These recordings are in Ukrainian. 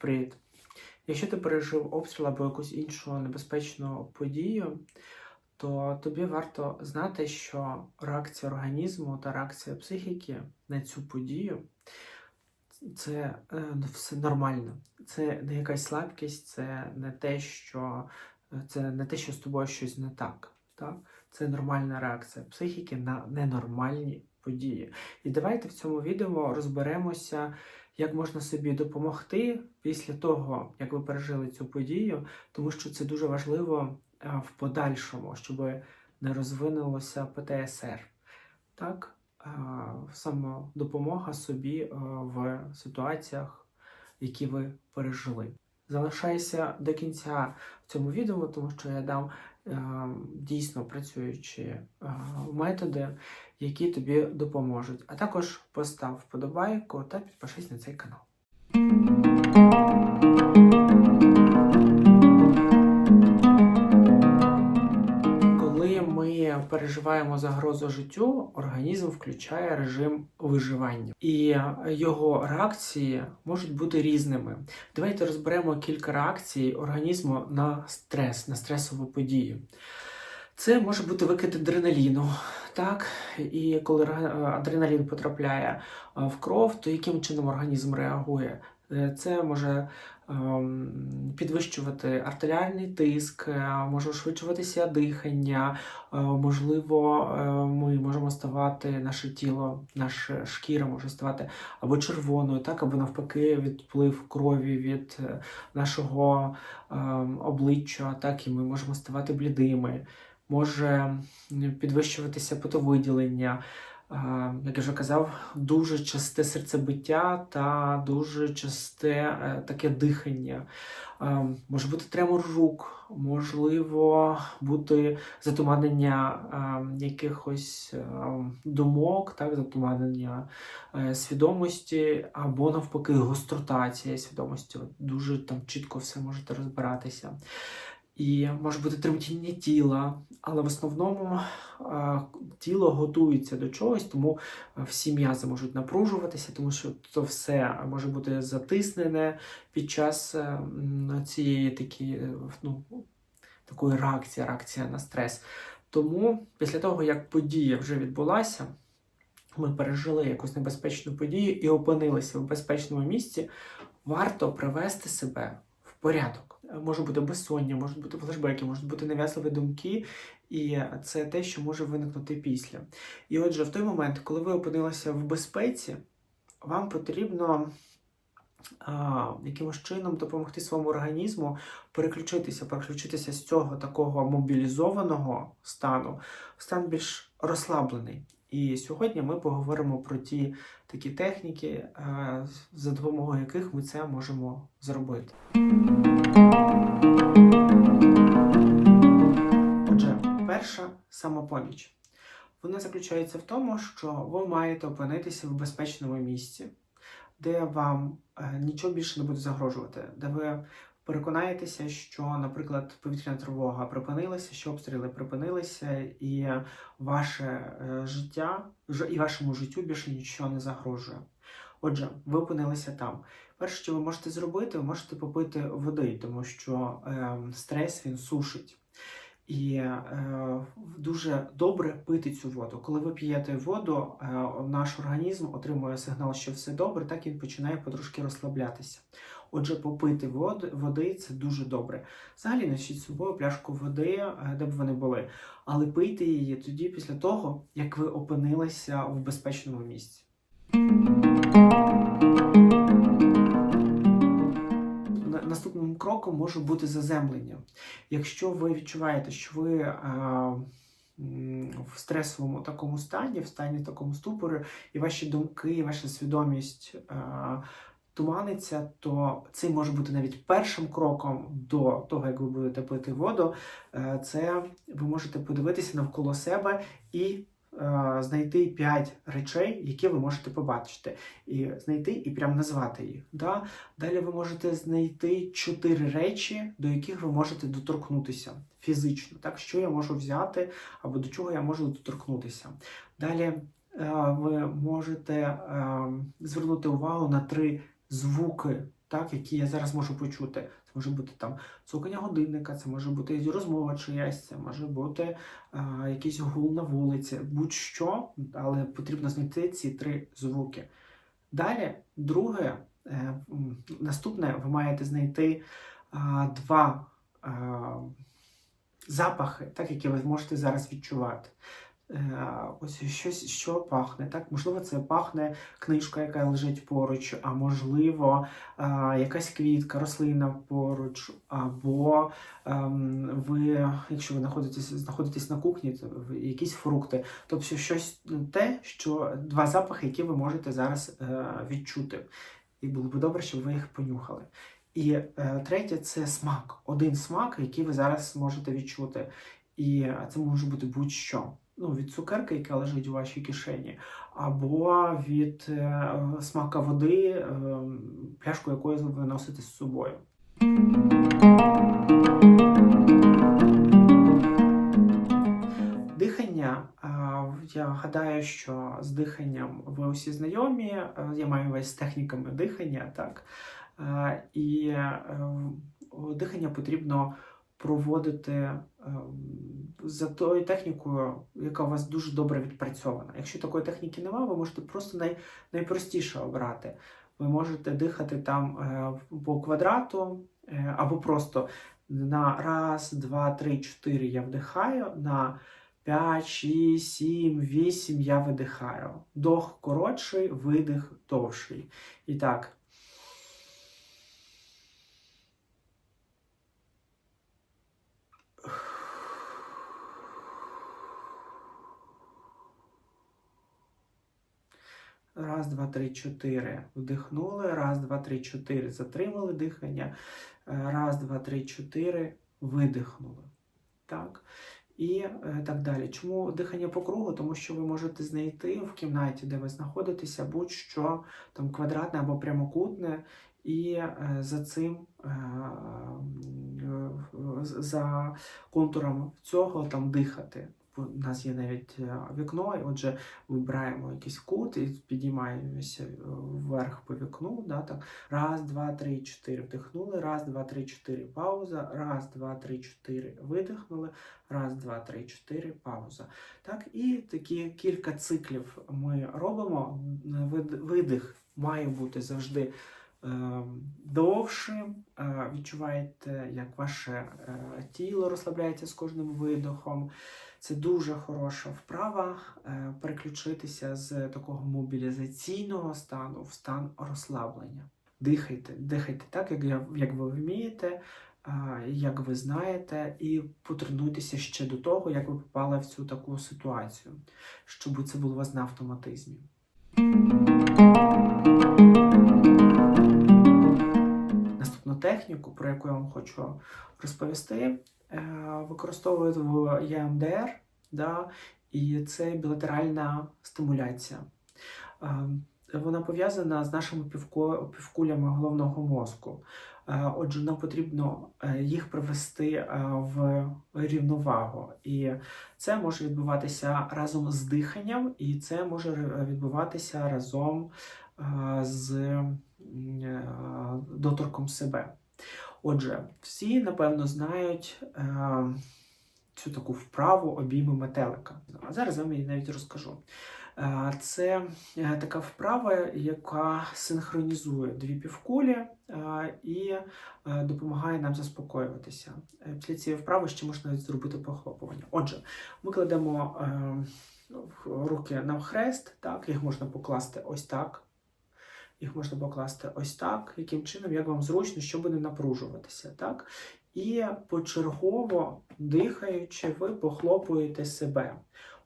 Привіт! Якщо ти пережив обстріл або якусь іншу небезпечну подію, то тобі варто знати, що реакція організму та реакція психіки на цю подію це е, все нормально. Це не якась слабкість, це не те, що це не те, що з тобою щось не так. так? Це нормальна реакція психіки на ненормальні події. І давайте в цьому відео розберемося, як можна собі допомогти після того, як ви пережили цю подію, тому що це дуже важливо е, в подальшому, щоб не розвинулося ПТСР. Так, е, самодопомога собі е, в ситуаціях, які ви пережили. Залишайся до кінця в цьому відео, тому що я дам дійсно працюючі методи, які тобі допоможуть. А також постав вподобайку та підпишись на цей канал. Переживаємо загрозу життю, організм включає режим виживання, і його реакції можуть бути різними. Давайте розберемо кілька реакцій організму на стрес, на стресову подію. Це може бути викид адреналіну, так? І коли адреналін потрапляє в кров, то яким чином організм реагує? Е, це може підвищувати артеріальний тиск, е, може ушвидшуватися дихання, е, можливо, ми можемо ставати наше тіло, наша шкіра може ставати або червоною, так, або навпаки, відплив крові від нашого ем, обличчя, так, і ми можемо ставати блідими. Може підвищуватися потовиділення, як я вже казав, дуже часте серцебиття та дуже часте е, таке дихання. Може бути тремор рук, можливо, бути затуманення якихось думок, так, затуманення е, свідомості, або навпаки, гостротація свідомості. Дуже там чітко все можете розбиратися і може бути тремтіння тіла, але в основному тіло готується до чогось, тому всі м'язи можуть напружуватися, тому що це все може бути затиснене під час е, цієї такі, е, ну, такої реакції, реакція на стрес. Тому після того, як подія вже відбулася, ми пережили якусь небезпечну подію і опинилися в безпечному місці, варто привести себе порядок може бути безсоння, можуть бути флешбеки, можуть бути нав'язливі думки, і це те, що може виникнути після. І отже, в той момент, коли ви опинилися в безпеці, вам потрібно а, якимось чином допомогти своєму організму переключитися, переключитися з цього такого мобілізованого стану в стан більш розслаблений. І сьогодні ми поговоримо про ті такі техніки, за допомогою яких ми це можемо зробити. Отже, перша самопоміч. Вона заключається в тому, що ви маєте опинитися в безпечному місці, де вам е, нічого більше не буде загрожувати, де ви переконаєтеся, що, наприклад, повітряна тривога припинилася, що обстріли припинилися, і ваше е, життя і вашому життю більше нічого не загрожує. Отже, ви опинилися там. Перше, що ви можете зробити, ви можете попити води, тому що е, стрес він сушить. І е, дуже добре пити цю воду. Коли ви п'єте воду, е, наш організм отримує сигнал, що все добре, так він починає потрошки розслаблятися. Отже, попити води, води це дуже добре. Взагалі носіть з собою пляшку води, е, де б вони були. Але пийте її тоді, після того, як ви опинилися в безпечному місці. Наступним кроком може бути заземлення. Якщо ви відчуваєте, що ви а, в стресовому такому стані, в стані такому ступору, і ваші думки, і ваша свідомість а, туманиться, то це може бути навіть першим кроком до того, як ви будете пити воду. Е, це ви можете подивитися навколо себе і е, знайти 5 речей, які ви можете побачити, і знайти і прям назвати їх. Да? Далі ви можете знайти 4 речі, до яких ви можете доторкнутися фізично. Так, що я можу взяти або до чого я можу доторкнутися. Далі е, ви можете звернути увагу на три звуки так, які я зараз можу почути. Це може бути там цокання годинника, це може бути розмова чиясь, це може бути а, якийсь гул на вулиці, будь-що, але потрібно знайти ці три звуки. Далі, друге, е, наступне, ви маєте знайти а, два а, запахи, так, які ви можете зараз відчувати. Е, Ось щось, що пахне. Так, можливо, це пахне книжка, яка лежить поруч, а можливо, е, якась квітка, рослина поруч, або ем, ви, якщо ви знаходитесь, знаходитесь на кухні, то якісь фрукти. Тобто щось ну, те, що два запахи, які ви можете зараз е, відчути. І було б добре, щоб ви їх понюхали. І третє це смак. Один смак, який ви зараз можете відчути. І це може бути будь-що. Ну, від цукерки, яка лежить у вашій кишені, або від е, смака води, е, пляшку якої ви носите з собою. Дихання, я гадаю, що з диханням ви усі знайомі. Е, Я маю весь з техніками дихання, так. Е, І е, дихання потрібно проводити за тою технікою, яка у вас дуже добре відпрацьована. Якщо такої техніки немає, ви можете просто най, найпростіше обрати. Ви можете дихати там е, по квадрату, е, або просто на раз, два, три, чотири я вдихаю, на 5, 6, 7, 8 я видихаю. Вдох коротший, видих довший. І так. Раз, два, три, чотири. Вдихнули. Раз, два, три, чотири. Затримали дихання. Е, Раз, два, три, чотири. Видихнули. Так. І е, так далі. Чому дихання по кругу? Тому що ви можете знайти в кімнаті, де ви знаходитеся, будь-що там квадратне або прямокутне, і е, за цим, за контуром цього там дихати. У нас є навіть е, вікно, і отже, вибираємо якийсь кут і підіймаємося е, вверх по вікну. Да, так. Раз, два, три, чотири. Вдихнули. Раз, два, три, чотири. Пауза. Раз, два, три, чотири. Видихнули. Раз, два, три, чотири. Пауза. Так, і такі кілька циклів ми робимо. Видих має бути завжди. е, Довшим Е, відчуваєте, як ваше тіло розслабляється з кожним видохом. Це дуже хороша вправа е, переключитися з такого мобілізаційного стану в стан розслаблення. Дихайте, дихайте так, як, як ви вмієте, е, як ви знаєте, і потренуйтеся ще до того, як ви попали в цю таку ситуацію, щоб це було у вас на автоматизмі. Наступну техніку, про яку я вам хочу розповісти, е, використовують в ЄМДР, да, і це білатеральна стимуляція. Е, Вона пов'язана з нашими півкулями головного мозку. Е, Отже, нам потрібно їх привести в рівновагу. І це може відбуватися разом з диханням, і це може відбуватися разом з доторком себе. Отже, всі напевно знають е, цю таку вправу обійми метелика. А зараз я вам її навіть розкажу. Е, Це е, така вправа, яка синхронізує дві півкулі е, і е, допомагає нам заспокоюватися. Е, Після цієї вправи ще можна навіть зробити похлопування. Отже, ми кладемо е, руки навхрест, так, їх можна покласти ось так. Їх можна покласти ось так, яким чином, як вам зручно, щоб не напружуватися. Так? І почергово дихаючи, ви похлопуєте себе.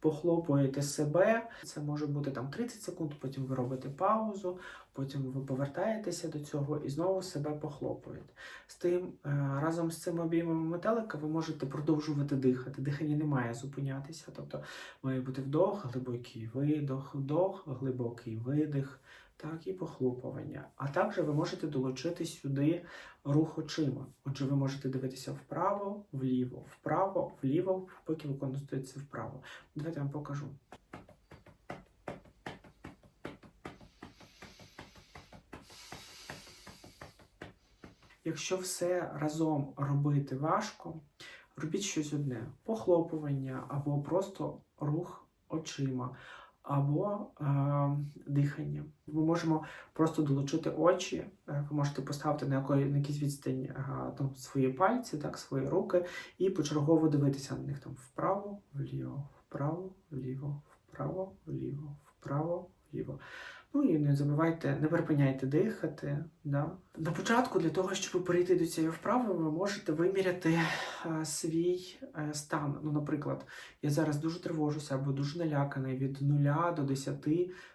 Похлопуєте себе, це може бути там 30 секунд, потім ви робите паузу, потім ви повертаєтеся до цього і знову себе похлопуєте. З тим, е, разом з цими обіймами метелика ви можете продовжувати дихати. Дихання не має зупинятися. Тобто має бути вдох, глибокий видох, вдох, глибокий видих, так і похлопування. А також ви можете долучити сюди рух очима. Отже, ви можете дивитися вправо, вліво, вправо, вліво, поки виконуєте це вправо. Давайте я вам покажу. Якщо все разом робити важко, робіть щось одне: похлопування або просто рух очима, або е, дихання. Ми можемо просто долучити очі, е, ви можете поставити на, якої, на якійсь відстань е, там, свої пальці, так, свої руки, і почергово дивитися на них там вправо, вліво, вправо, вліво, вправо, вліво, вправо, вліво. Ну і не забувайте, не припиняйте дихати. Да? На початку, для того, щоб перейти до цієї вправи, ви можете виміряти е, свій е, стан. Ну, наприклад, я зараз дуже тривожуся або дуже наляканий від 0 до 10.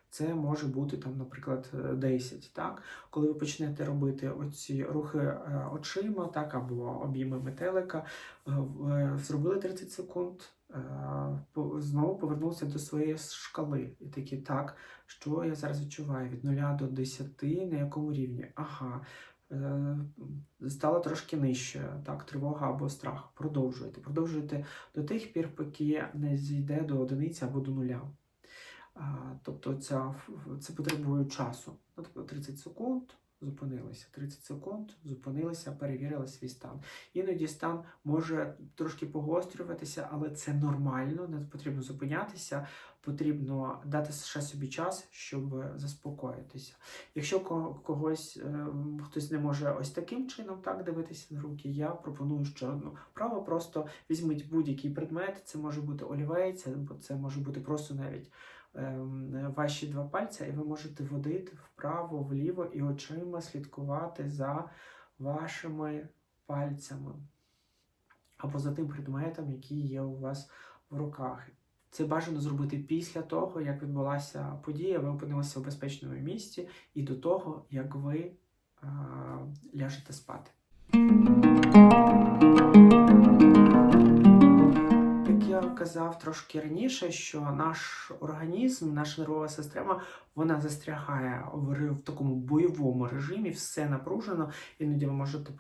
Це може бути там, наприклад, е, 10. Так? Коли ви почнете робити оці рухи е, очима, так, або обійми метелика, е, в- зробили 30 секунд, е, знову повернувся до своєї шкали. І такі, так, що я зараз відчуваю від 0 до 10, на якому рівні? Ага. е, Стало трошки нижче, так, тривога або страх. Продовжуйте. Продовжуйте до тих пір, поки не зійде до одиниці або до нуля. Тобто ця, це потребує часу. Ну, Тобто 30 секунд зупинилися, 30 секунд зупинилися, перевірили свій стан. Іноді стан може трошки погострюватися, але це нормально, не потрібно зупинятися, потрібно дати ще собі час, щоб заспокоїтися. Якщо ко- когось е, хтось не може ось таким чином так дивитися на руки, я пропоную ще одну право. Просто візьміть будь-який предмет, це може бути олівець, це може бути просто навіть ваші два пальця, і ви можете водити вправо, вліво і очима слідкувати за вашими пальцями або за тим предметом, який є у вас в руках. Це бажано зробити після того, як відбулася подія, ви опинилися в безпечному місці, і до того, як ви а, ляжете спати. Казав трошки раніше, що наш організм, наша нервова система, вона застрягає в, такому бойовому режимі, все напружено. Іноді ви можете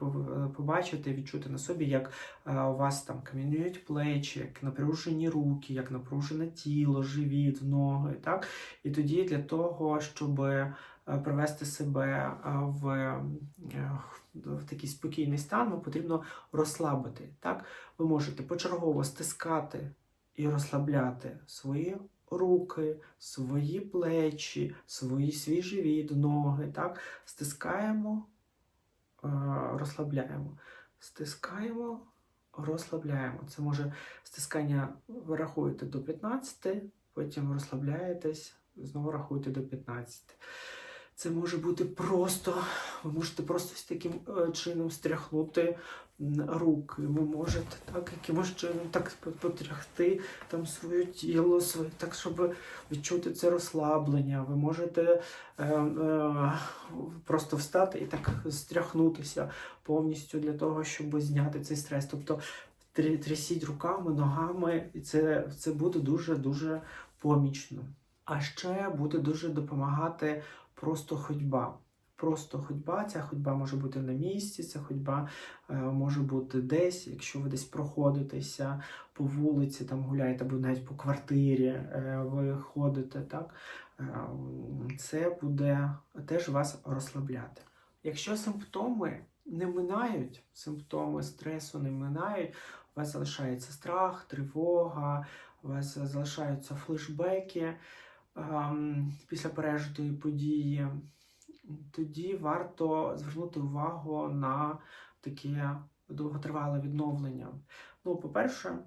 побачити, відчути на собі, як е, у вас там кам'янують плечі, як напружені руки, як напружене тіло, живіт, ноги. Так? І тоді для того, щоб е, привести себе е, в, в такий спокійний стан, вам потрібно розслабити. Так? Ви можете почергово стискати і розслабляти свої руки, свої плечі, свої свій живіт, ноги. Так? Стискаємо, е, розслабляємо. Стискаємо, розслабляємо. Це може стискання ви рахуєте до 15, потім розслабляєтесь, знову рахуєте до 15. Це може бути просто, ви можете просто з таким е, чином стряхнути руки. Ви можете так якимось чином так потряхти там своє тіло, своє, так, щоб відчути це розслаблення. Ви можете е, е, просто встати і так стряхнутися повністю для того, щоб зняти цей стрес. Тобто трясіть руками, ногами, і це, це буде дуже-дуже помічно. А ще буде дуже допомагати просто ходьба. Просто ходьба. Ця ходьба може бути на місці, ця ходьба е, може бути десь, якщо ви десь проходитеся по вулиці, там гуляєте, або навіть по квартирі е, ви ходите, так? Е, це буде теж вас розслабляти. Якщо симптоми не минають, симптоми стресу не минають, у вас залишається страх, тривога, у вас залишаються флешбеки після пережитої події, тоді варто звернути увагу на таке довготривале відновлення. Ну, по-перше, е,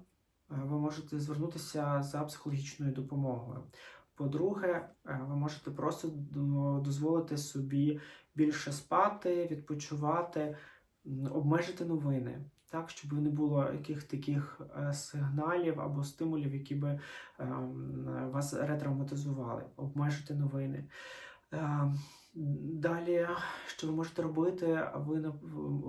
ви можете звернутися за психологічною допомогою. По-друге, е, ви можете просто дозволити собі більше спати, відпочивати, обмежити новини, так, щоб не було яких таких е, сигналів або стимулів, які би ем, вас ретравматизували, обмежити новини. Ем, Далі, що ви можете робити, ви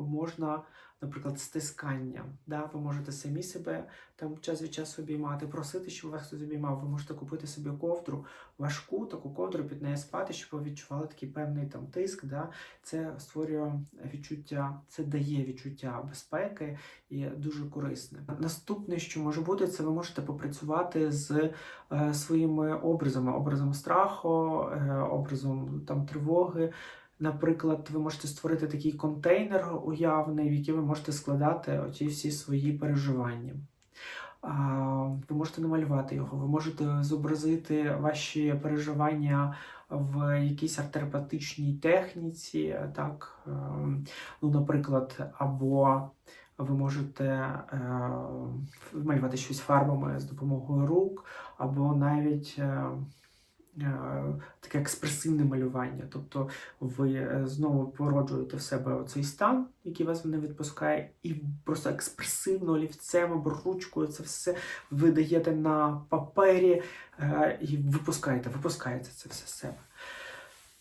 можна, наприклад, стискання. Да? Ви можете самі себе там час від часу обіймати, просити, щоб вас хтось обіймав. Ви можете купити собі ковдру, важку таку ковдру, під нею спати, щоб ви відчували такий певний там тиск. Да? Це створює відчуття, це дає відчуття безпеки і дуже корисне. Наступне, що може бути, це ви можете попрацювати з е, своїми образами, образом страху, е, образом там тривоги. Наприклад, ви можете створити такий контейнер уявний, в який ви можете складати оці всі свої переживання. Ви можете намалювати його, ви можете зобразити ваші переживання в якійсь арт-терапевтичній техніці, так, ем, ну, наприклад, або ви можете е, малювати щось фарбами з допомогою рук, або навіть е, е, таке експресивне малювання. Тобто ви е, знову породжуєте в себе оцей стан, який вас не відпускає, і просто експресивно олівцем або ручкою це все ви даєте на папері е, і випускаєте, випускаєте це все з себе.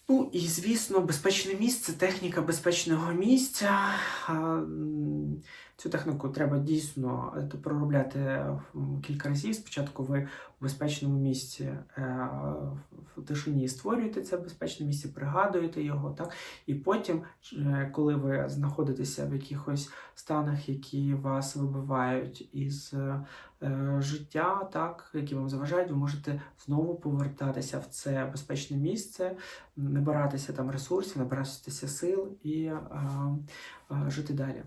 Ну і звісно, безпечне місце, техніка безпечного місця. Цю техніку треба дійсно е, проробляти м, кілька разів. Спочатку ви у безпечному місці е, в тишині створюєте це безпечне місце, пригадуєте його, так? І потім, е, коли ви знаходитеся в якихось станах, які вас вибивають із е, життя, так, які вам заважають, ви можете знову повертатися в це безпечне місце, набиратися там ресурсів, набиратися сил і е, е, жити далі.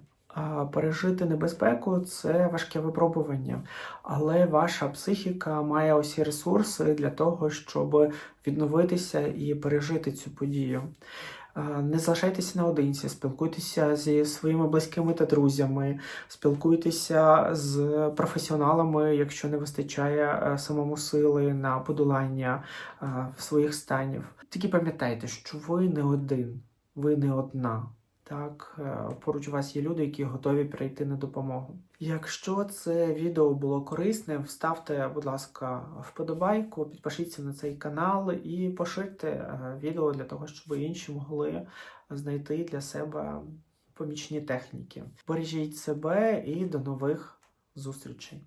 Пережити небезпеку це важке випробування, але ваша психіка має усі ресурси для того, щоб відновитися і пережити цю подію. Не залишайтеся наодинці, спілкуйтеся зі своїми близькими та друзями, спілкуйтеся з професіоналами, якщо не вистачає е, самому сили на подолання е, своїх станів. Тільки пам'ятайте, що ви не один, ви не одна. Так, е, поруч у вас є люди, які готові прийти на допомогу. Якщо це відео було корисним, вставте, будь ласка, вподобайку, підпишіться на цей канал і поширте е, відео для того, щоб інші могли знайти для себе помічні техніки. Бережіть себе і до нових зустрічей.